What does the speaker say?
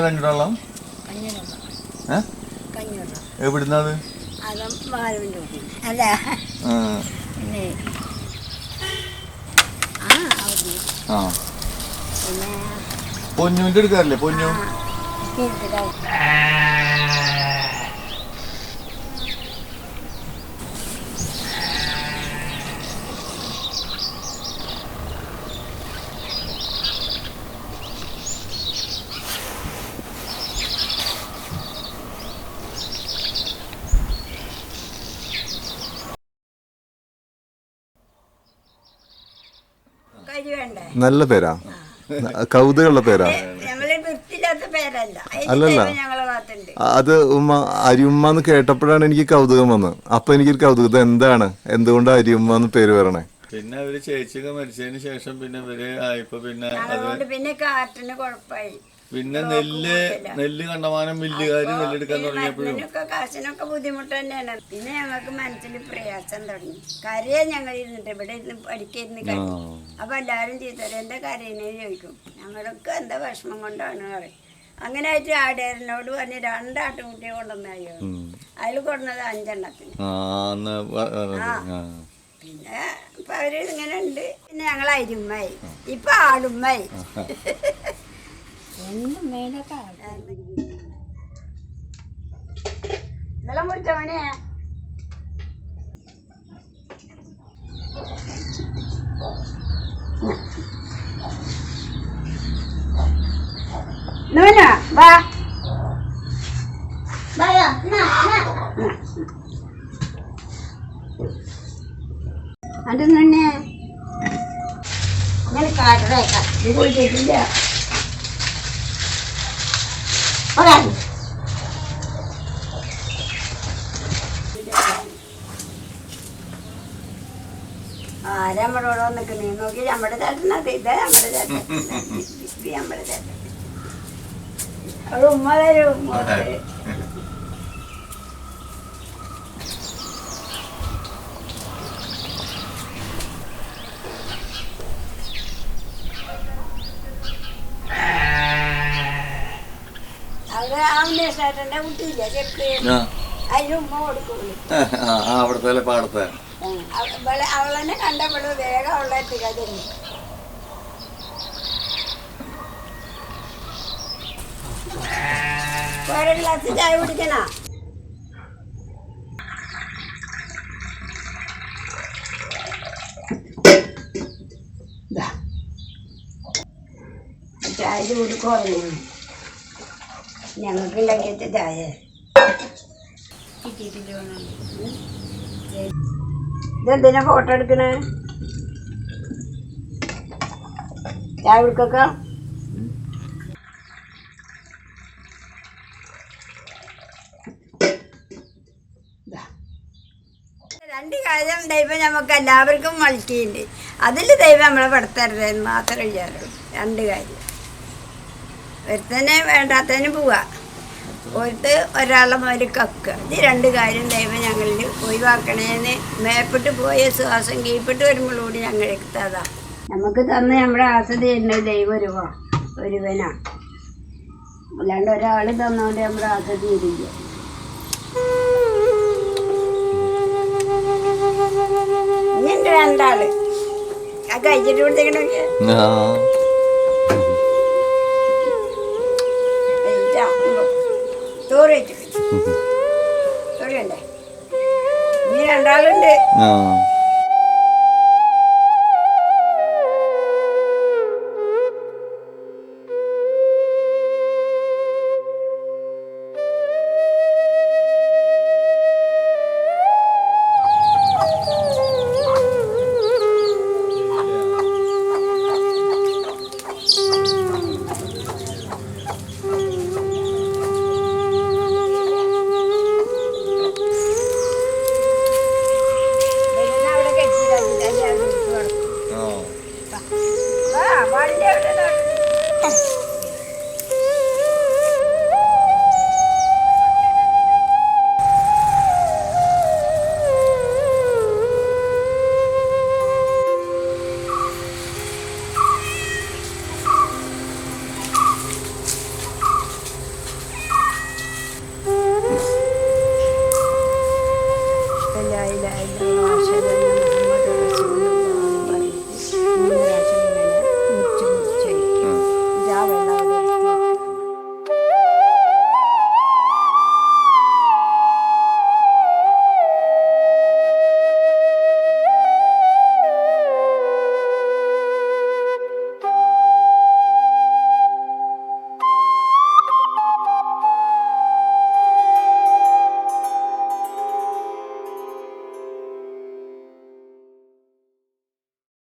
കഞ്ഞിടവെള്ളം ഏ? കഞ്ഞിടണം എവിടുന്നത് പൊന്നുവിന്റെ എടുക്കാറില്ലേ പൊന്നു നല്ല പേരാ. കൗതുകമുള്ള പേരാ. അല്ലല്ല. അത് ഉമ്മ അരിയുമ്മ എന്ന് കേട്ടപ്പോഴാണ് എനിക്ക് കൗതുകം വന്നത്. അപ്പൊ എനിക്ക് കൗതുകം. ഇത് എന്താണ്? എന്തുകൊണ്ട് അരിയുമ്മ എന്ന് പേര് വരണേ പിന്നെ അവർ ചേച്ചിയൊക്കെ മരിച്ചതിന് ശേഷം പിന്നെ ഇവർ ആയപ്പോ പിന്നെ പിന്നെ കാറ്റിന് കുഴപ്പമായി. പിന്നെ നെല്ല് നെല്ല് കണ്ടമാനം മില്ലുകാര് നെല്ലെടുക്കാൻ തുടങ്ങിയപ്പോഴും. കാശിനൊക്കെ ബുദ്ധിമുട്ട് തന്നെയാണ്. പിന്നെ ഞങ്ങൾക്ക് മനസ്സിൽ പ്രയാസം തുടങ്ങി. കരയ ഞങ്ങൾ ഇരുന്നിട്ട് ഇവിടെ ഇരുന്ന് പഠിക്കായിരുന്നു കരയും. അപ്പൊ എല്ലാരും ചീത്തരും എന്താ കരയുന്നേ ചോദിക്കും. ഞങ്ങളൊക്കെ എന്താ വിഷമം കൊണ്ടാണ് പറയും. അങ്ങനെ ആയിട്ട് ആടേരനോട് പറഞ്ഞ് രണ്ടാട്ടുകുട്ടിയെ കൊണ്ടുവന്നായോ അതിൽ കൊണ്ടുവന്നത് അഞ്ചെണ്ണത്തിന്. പിന്നെ ഇപ്പൊ അവർ ഇങ്ങനെ ഉണ്ട്. പിന്നെ ഞങ്ങൾ അരുമ്മായി. ഇപ്പൊ ആടുമ്മായി വെള്ളം കുടിച്ചോനെ നൂന വാ. വായോ നാ നാ അത് നിന്നെ ഞാൻ കാട്ടറേക്കാം ഒരാൾ ആരാ നമ്മളോട് നിൽക്കുന്നേ നോക്കി നമ്മുടെ ചേട്ടനത് ഇതേ. നമ്മുടെ ചേട്ടൻ. നമ്മുടെ ചേട്ടൻ. ഉമ്മ തരും ഉമ്മ തരും. അവിടെ ആ ഉണ്ണീഷേട്ടന്റെ കുട്ടിയില്ലേ ചെക്ക് ആ. അതിന് ഉമ്മ കൊടുക്കൂലേ ആ, ആ, അവിടുത്തെ പാടത്തെ. അവളെ അവളെന്നെ കണ്ടപ്പോഴും വേഗം അവളെ എത്തിക്കാതിരുന്നു ഒരു ഗ്ലാസ് ചായ കുടിക്കണ? ചായ കുറഞ്ഞു. ഞങ്ങൾക്ക് ഉണ്ടാക്കിയ ചായ. ഇതെന്തിനാ ഫോട്ടോ എടുക്കണേ? ചായ കുടിക്കൊക്കെ? രണ്ട് കാര്യം ദൈവം നമുക്ക് എല്ലാവർക്കും മൾട്ടിയുണ്ട് അതിൽ ദൈവം നമ്മളെ പെടുത്തരുതെന്ന് മാത്രമേ വിചാരമുള്ളൂ രണ്ട് കാര്യം. ഒരുത്തനെ വേണ്ടാത്തതിന് പോവാ. ഒരുത്ത് ഒരാളെ മാതിരി കക്കുക ഇത് രണ്ട് കാര്യം ദൈവം ഞങ്ങളിൽ ഒഴിവാക്കണേന്ന് മേപ്പിട്ട് പോയ ശ്വാസം കീഴ്പ്പെട്ട് വരുമ്പോഴൂടി ഞങ്ങൾ എത്താതാ നമുക്ക് തന്ന നമ്മുടെ ആസ്വദ ചെയ്യുന്നത് ദൈവം ഒരുവാ ഒരുവനാ. അല്ലാണ്ട് ഒരാൾ തന്നോണ്ട് നമ്മുടെ ആസ്വദ ഇരിക്കുക രണ്ടാൾ ആ കഴിച്ചിട്ട് കൊടുത്തേക്കണൊക്കെ ഇനി രണ്ടാളുണ്ട്. ആ.